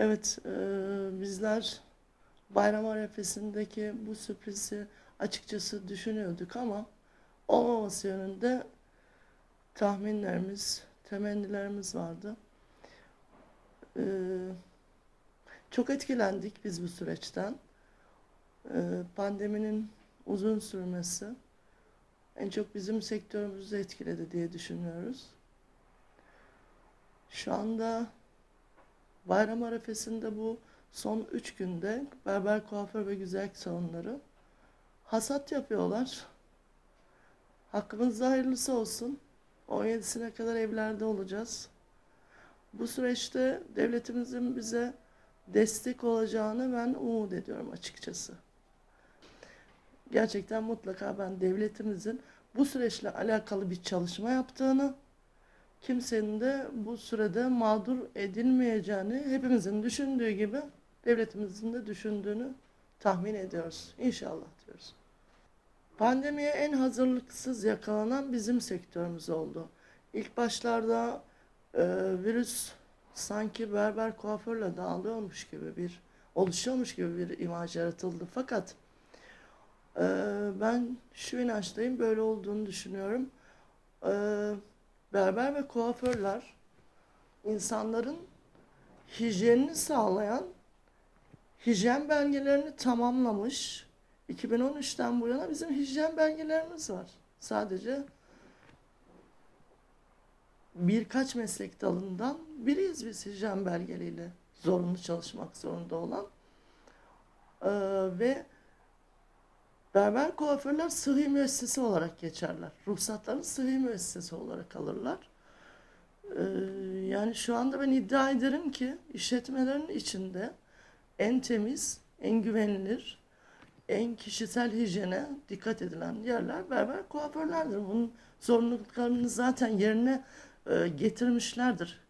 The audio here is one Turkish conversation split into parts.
Evet, e, bizler bayram arefesindeki bu sürprizi açıkçası düşünüyorduk ama olmaması yönünde tahminlerimiz, temennilerimiz vardı. E, çok etkilendik biz bu süreçten. E, pandeminin uzun sürmesi en çok bizim sektörümüzü etkiledi diye düşünüyoruz. Şu anda Bayram arefesinde bu son üç günde berber, kuaför ve güzellik salonları hasat yapıyorlar. Hakkımızda hayırlısı olsun. 17'sine kadar evlerde olacağız. Bu süreçte devletimizin bize destek olacağını ben umut ediyorum açıkçası. Gerçekten mutlaka ben devletimizin bu süreçle alakalı bir çalışma yaptığını, kimsenin de bu sürede mağdur edilmeyeceğini hepimizin düşündüğü gibi devletimizin de düşündüğünü tahmin ediyoruz. İnşallah diyoruz. Pandemiye en hazırlıksız yakalanan bizim sektörümüz oldu. İlk başlarda e, virüs sanki berber kuaförle dağılıyormuş gibi bir, oluşuyormuş gibi bir imaj yaratıldı. Fakat e, ben şu inançtayım, böyle olduğunu düşünüyorum. E, berber ve kuaförler insanların hijyenini sağlayan hijyen belgelerini tamamlamış. 2013'ten bu yana bizim hijyen belgelerimiz var. Sadece birkaç meslek dalından biriyiz biz hijyen belgeleriyle zorunlu çalışmak zorunda olan. Ee, ve berber kuaförler sıhhi müessese olarak geçerler. Ruhsatlarını sıhhi müessese olarak alırlar. Ee, yani şu anda ben iddia ederim ki işletmelerin içinde en temiz, en güvenilir, en kişisel hijyene dikkat edilen yerler berber kuaförlerdir. Bunun zorunluluklarını zaten yerine e, getirmişlerdir.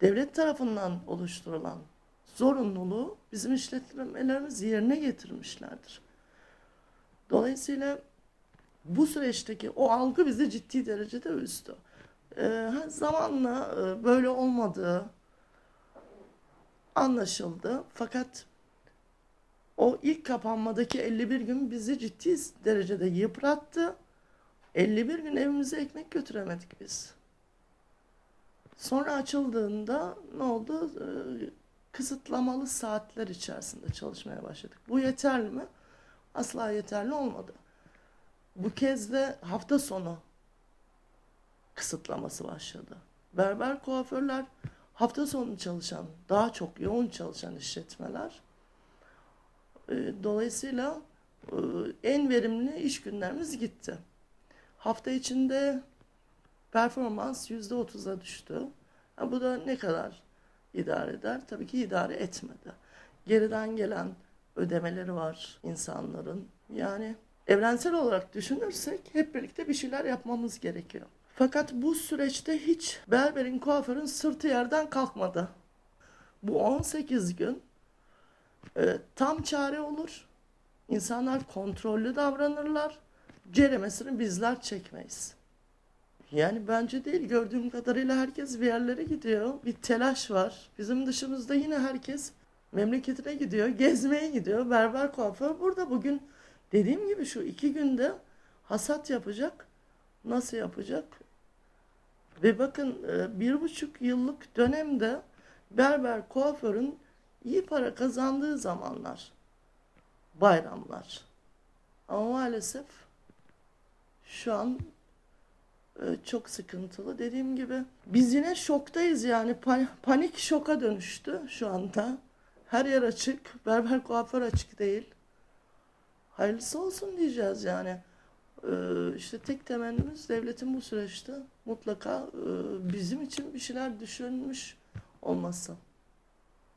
Devlet tarafından oluşturulan zorunluluğu bizim işletmelerimiz yerine getirmişlerdir. Dolayısıyla bu süreçteki o algı bizi ciddi derecede üzdü. Ee, zamanla e, böyle olmadığı anlaşıldı. Fakat o ilk kapanmadaki 51 gün bizi ciddi derecede yıprattı. 51 gün evimize ekmek götüremedik biz. Sonra açıldığında ne oldu? Ee, kısıtlamalı saatler içerisinde çalışmaya başladık. Bu yeterli mi? Asla yeterli olmadı. Bu kez de hafta sonu kısıtlaması başladı. Berber kuaförler hafta sonu çalışan, daha çok yoğun çalışan işletmeler. E, Dolayısıyla e, en verimli iş günlerimiz gitti. Hafta içinde performans yüzde otuza düştü. Bu da ne kadar idare eder? Tabii ki idare etmedi. Geriden gelen ödemeleri var insanların. Yani evrensel olarak düşünürsek hep birlikte bir şeyler yapmamız gerekiyor. Fakat bu süreçte hiç berberin, kuaförün sırtı yerden kalkmadı. Bu 18 gün e, tam çare olur. İnsanlar kontrollü davranırlar. Ceremesini bizler çekmeyiz. Yani bence değil. Gördüğüm kadarıyla herkes bir yerlere gidiyor. Bir telaş var. Bizim dışımızda yine herkes memleketine gidiyor. Gezmeye gidiyor. Berber kuaför burada. Bugün dediğim gibi şu iki günde hasat yapacak. Nasıl yapacak? Ve bakın e, bir buçuk yıllık dönemde berber kuaförün iyi para kazandığı zamanlar. Bayramlar. Ama maalesef şu an e, çok sıkıntılı. Dediğim gibi biz yine şoktayız yani Pa- panik şoka dönüştü şu anda. Her yer açık, berber kuaför açık değil. Hayırlısı olsun diyeceğiz yani. Ee, işte tek temennimiz devletin bu süreçte mutlaka e, bizim için bir şeyler düşünmüş olması.